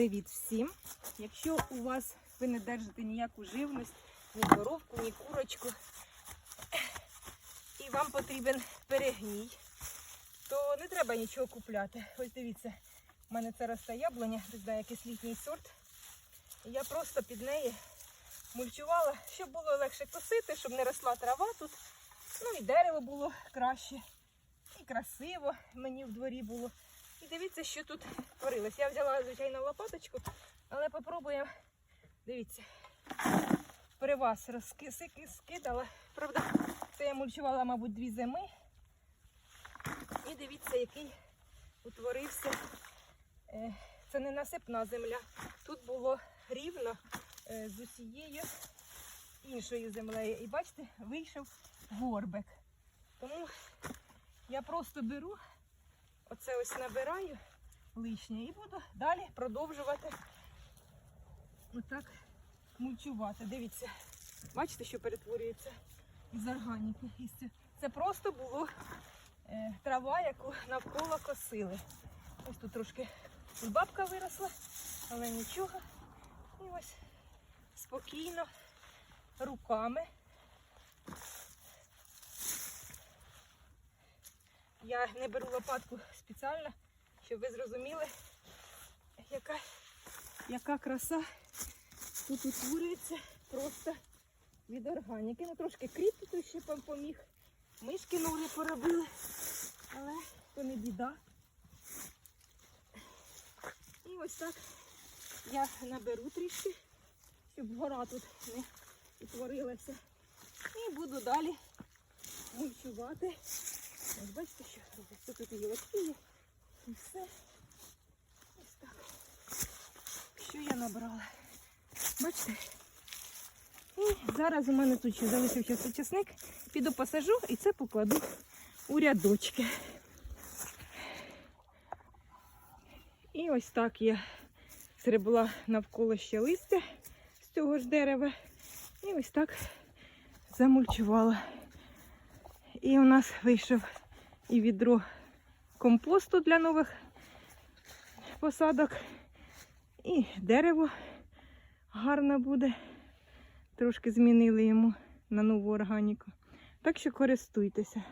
Привіт всім! Якщо у вас ви не держите ніяку живність, ні коровку, ні курочку, і вам потрібен перегній, то не треба нічого купляти. Ось дивіться, в мене це росте яблуня, не якийсь літній сорт. Я просто під неї мульчувала, щоб було легше косити, щоб не росла трава тут. Ну і дерево було краще, і красиво мені в дворі було. І дивіться, що тут творилось. Я взяла, звичайно, лопаточку, але попробуємо. Дивіться. При вас розки- скидала. Правда, це я мульчувала, мабуть, дві зими. І дивіться, який утворився. Е, Це не насипна земля. Тут було рівно е, з усією іншою землею. І бачите, вийшов горбик. Тому я просто беру оце ось набираю лишнє і буду далі продовжувати отак мульчувати. Дивіться, бачите, що перетворюється із органіки. Це просто було е, трава, яку навколо косили. Ось тут трошки бабка виросла, але нічого. І ось спокійно руками. Я не беру лопатку спеціально, щоб ви зрозуміли, яка, яка краса тут утворюється просто від органіки. Ну трошки кріп тут ще поміг. Мишки ноги поробили, але то не біда. І ось так я наберу трішки, щоб гора тут не утворилася. І буду далі мульчувати. Ось бачите, що тут гілочки є. І все. Ось так. Що я набрала? Бачите? І зараз у мене тут ще залишився часник. Піду посажу і це покладу у рядочки. І ось так я зребла навколо ще листя з цього ж дерева. І ось так замульчувала. І у нас вийшов і відро компосту для нових посадок. І дерево гарно буде. Трошки змінили йому на нову органіку. Так що користуйтеся.